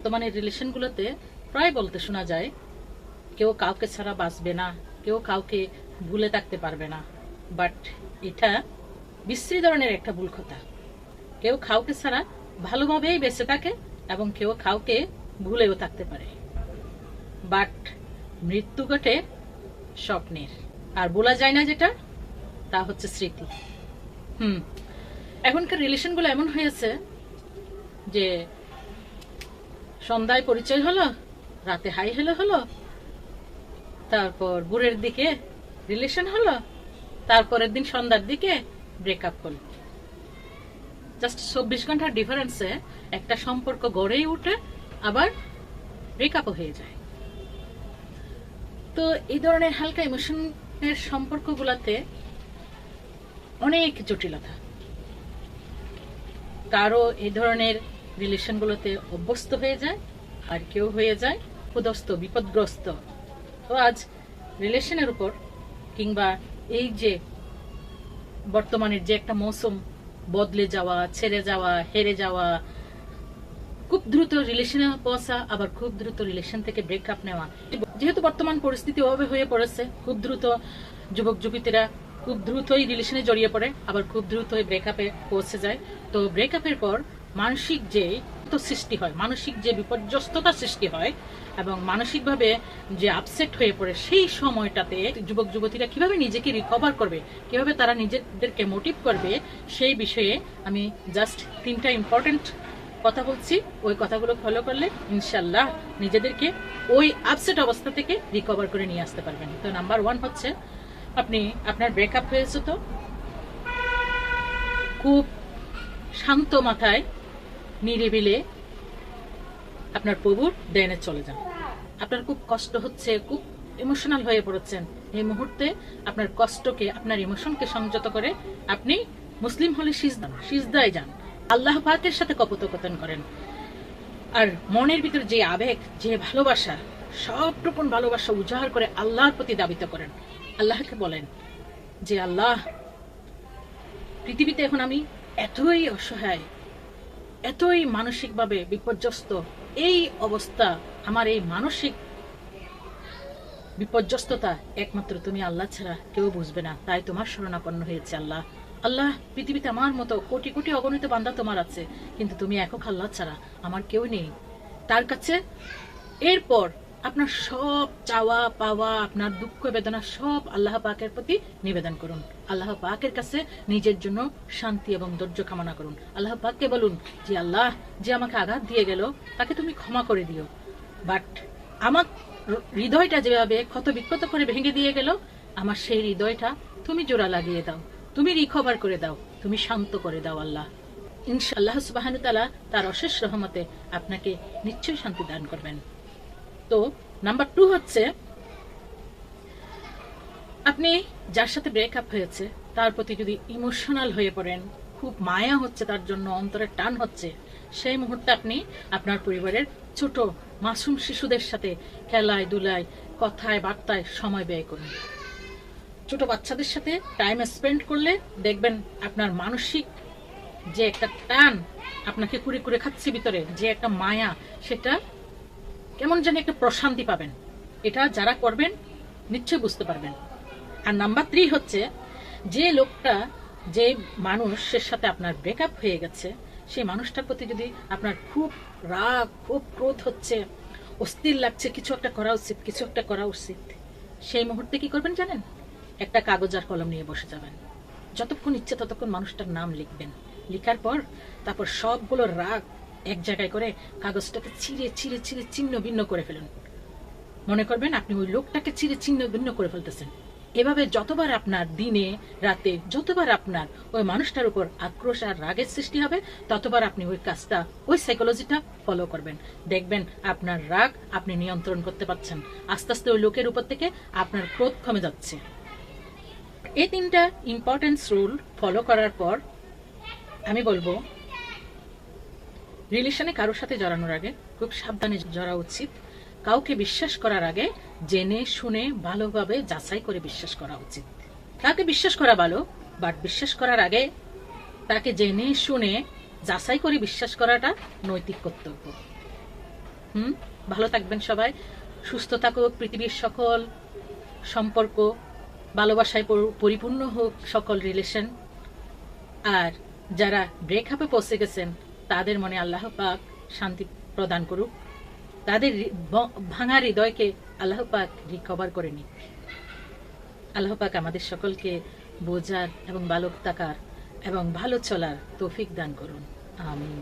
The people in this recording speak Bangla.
বর্তমানে রিলেশনগুলোতে প্রায় বলতে শোনা যায়, কেউ কাউকে ছাড়া বাঁচবে না, কেউ কাউকে ভুলে থাকতে পারবে না। বাট এটা বিশ্রী ধরনের একটা ভুল কথা কেউ কাউকে ছাড়া ভালোভাবেই বেঁচে থাকে এবং কেউ কাউকে ভুলেও থাকতে পারে। বাট মৃত্যু ঘটে স্বপ্নের। আর বলা যায় না যেটা, তা হচ্ছে স্মৃতি। হুম, এখনকার রিলেশনগুলো এমন হয়েছে যে সন্ধ্যায় পরিচয় হলো, রাতে হাই হলো হলো, তারপর ভোরের দিকে রিলেশন হলো, তারপরের দিন সন্ধ্যার দিকে ব্রেকআপ হলো। জাস্ট চব্বিশ ঘণ্টার ডিফারেন্সে একটা সম্পর্ক গড়েই উঠে, আবার ব্রেকআপও হয়ে যায়। তো এই ধরনের হালকা ইমোশনের সম্পর্কগুলোতে অনেক জটিলতা। কারও এই ধরনের রিলেশনগুলোতে অভ্যস্ত হয়ে যায়, আর কেউ হয়ে যায় ক্ষুদস্ত বিপদগ্রস্ত। তো আজ রিলেশনের উপর কিংবা এই যে বর্তমানের যে একটা মৌসুম, বদলে যাওয়া, ছেড়ে যাওয়া, হেরে যাওয়া, খুব দ্রুত রিলেশনে পৌঁছা আবার খুব দ্রুত রিলেশন থেকে ব্রেকআপ নেওয়া। যেহেতু বর্তমান পরিস্থিতি ওভাবে হয়ে পড়েছে, খুব দ্রুত যুবক যুবতীরা খুব দ্রুতই রিলেশনে জড়িয়ে পড়ে, আবার খুব দ্রুতই ব্রেকআপে পৌঁছে যায়। তো ব্রেকআপের পর মানসিক যে তো সৃষ্টি হয়, মানসিক যে বিপর্যস্ততা সৃষ্টি হয় এবং মানসিকভাবে যে আপসেট হয়ে পড়ে সেই সময়টাতে যুবক যুবতীরা কীভাবে নিজেকে রিকভার করবে, কীভাবে তারা নিজেদেরকে মোটিভ করবে, সেই বিষয়ে আমি জাস্ট তিনটা ইম্পর্টেন্ট কথা বলছি। ওই কথাগুলো ফলো করলে ইনশাল্লাহ নিজেদেরকে ওই আপসেট অবস্থা থেকে রিকভার করে নিয়ে আসতে পারবেন। তো নাম্বার ওয়ান হচ্ছে, আপনি আপনার ব্রেকআপ হয়েছে তো? খুব শান্ত মাথায় নিরিবিলে আপনার প্রভুর দেনে চলে যান। আপনার খুব কষ্ট হচ্ছে, খুব ইমোশনাল হয়ে পড়েছেন। এই মুহূর্তে আপনার কষ্টকে, আপনার ইমোশনকে সংযত করে আপনি মুসলিম হলে সিজদান সিজদায় যান। আল্লাহ পাকের সাথে কপোতকথন করেন। আর মনের ভিতর যে আবেগ, যে ভালোবাসা, সব রকম ভালোবাসা উজাহার করে আল্লাহর প্রতি দাবিত করেন। আল্লাহকে বলেন যে, আল্লাহ, পৃথিবীতে এখন আমি এতই অসহায় এতই মানসিকভাবে বিপর্যস্ত। এই অবস্থা আমার এই মানসিক বিপর্যস্ততা একমাত্র তুমি আল্লাহ ছাড়া কেউ বুঝবে না। তাই তোমার শরণাপন্ন হয়েছে আল্লাহ। আল্লাহ, পৃথিবীতে আমার মতো কোটি কোটি অগণিত বান্দা তোমার আছে, কিন্তু তুমি একক আল্লাহ ছাড়া আমার কেউ নেই। তার কাছে এরপর আপনার সব চাওয়া পাওয়া, আপনার দুঃখ, বেদনা সব আল্লাহ পাকের প্রতি নিবেদন করুন। আল্লাহ পাকের কাছে নিজের জন্য শান্তি এবং ধৈর্য কামনা করুন। আল্লাহ পাককে বলুন যে, আল্লাহ, যে আমাকে আঘাত দিয়ে গেল, তাকে তুমি ক্ষমা করে দিও। বাট আমার হৃদয়টা যেভাবে ক্ষত বিক্ষত করে ভেঙে দিয়ে গেল, আমার সেই হৃদয়টা তুমি জোড়া লাগিয়ে দাও। তুমি রিকভার করে দাও। তুমি শান্ত করে দাও, আল্লাহ। ইনশাআল্লাহ সুবাহানুতালা তার অশেষ রহমতে আপনাকে নিশ্চয়ই শান্তি দান করবেন। তো নাম্বার টু হচ্ছে, আপনি যার সাথে ব্রেকআপ হয়েছে, তার প্রতি যদি ইমোশনাল হয়ে পড়েন, খুব মায়া হচ্ছে তার জন্য অন্তরের টান হচ্ছে, সেই মুহূর্তে আপনি আপনার পরিবারের ছোট মাসুম শিশুদের সাথে খেলায়, দুলায়, কথায়, বার্তায় সময় ব্যয় করুন। ছোট বাচ্চাদের সাথে টাইম স্পেন্ড করলে দেখবেন আপনার মানসিক যে একটা টান আপনাকে কুড়ে কুড়ে খাচ্ছে ভিতরে, যে একটা মায়া, সেটা কেমন জানি একটা প্রশান্তি পাবেন। এটা যারা করবেন, নিশ্চয়ই বুঝতে পারবেন। আর নাম্বার থ্রি হচ্ছে, যে লোকটা, যে মানুষের সাথে আপনার ব্রেকআপ হয়ে গেছে, সেই মানুষটার প্রতি যদি আপনার খুব রাগ, খুব ক্রোধ হচ্ছে, অস্থির লাগছে, কিছু একটা করা উচিত, কিছু একটা করা উচিত, সেই মুহূর্তে কি করবেন জানেন? একটা কাগজ আর কলম নিয়ে বসে যাবেন। যতক্ষণ ইচ্ছে ততক্ষণ মানুষটার নাম লিখবেন। লিখার পর তারপর সবগুলো রাগ এক জায়গায় করে কাগজটাকে ছিঁড়ে ছিঁড়ে ছিঁড়ে ছিন্ন ভিন্ন করে ফেলুন। মনে করবেন আপনি ওই লোকটাকে ছিঁড়ে, ছিন্ন ভিন্ন করে ফেলতেছেন। এভাবে যতবার আপনার দিনে, রাতে, যতবার আপনার ওই মানুষটার উপর আক্রোশ আর রাগের সৃষ্টি হবে, ততবার আপনি ওই কাজটা, ওই সাইকোলজিটা ফলো করবেন। দেখবেন আপনার রাগ আপনি নিয়ন্ত্রণ করতে পারছেন। আস্তে আস্তে ওই লোকের উপর থেকে আপনার ক্রোধ কমে যাচ্ছে। এই তিনটা ইম্পর্টেন্স রুল ফলো করার পর আমি বলব রিলেশনে কারোর সাথে জড়ানোর আগে খুব সাবধানে জড়া উচিত। কাউকে বিশ্বাস করার আগে জেনে, শুনে, ভালোভাবে যাচাই করে বিশ্বাস করা উচিত। তাকে বিশ্বাস করা ভালো বাট বিশ্বাস করার আগে তাকে জেনে, শুনে, যাচাই করে বিশ্বাস করাটা নৈতিক কর্তব্য। হুম? ভালো থাকবেন সবাই। সুস্থ থাকুক, পৃথিবীর সকল সম্পর্ক ভালোবাসায় পরিপূর্ণ হোক সকল রিলেশন আর যারা ব্রেকআপে পৌঁছে গেছেন তাদের মনে আল্লাহ পাক শান্তি প্রদান করুক। তাদের ভাঙা হৃদয়কে আল্লাহ পাক রিকভার করে নিক। আল্লাহ পাক আমাদের সকলকে বোঝার এবং বালক তাকার এবং ভালো চলার তৌফিক দান করুন। আমিন।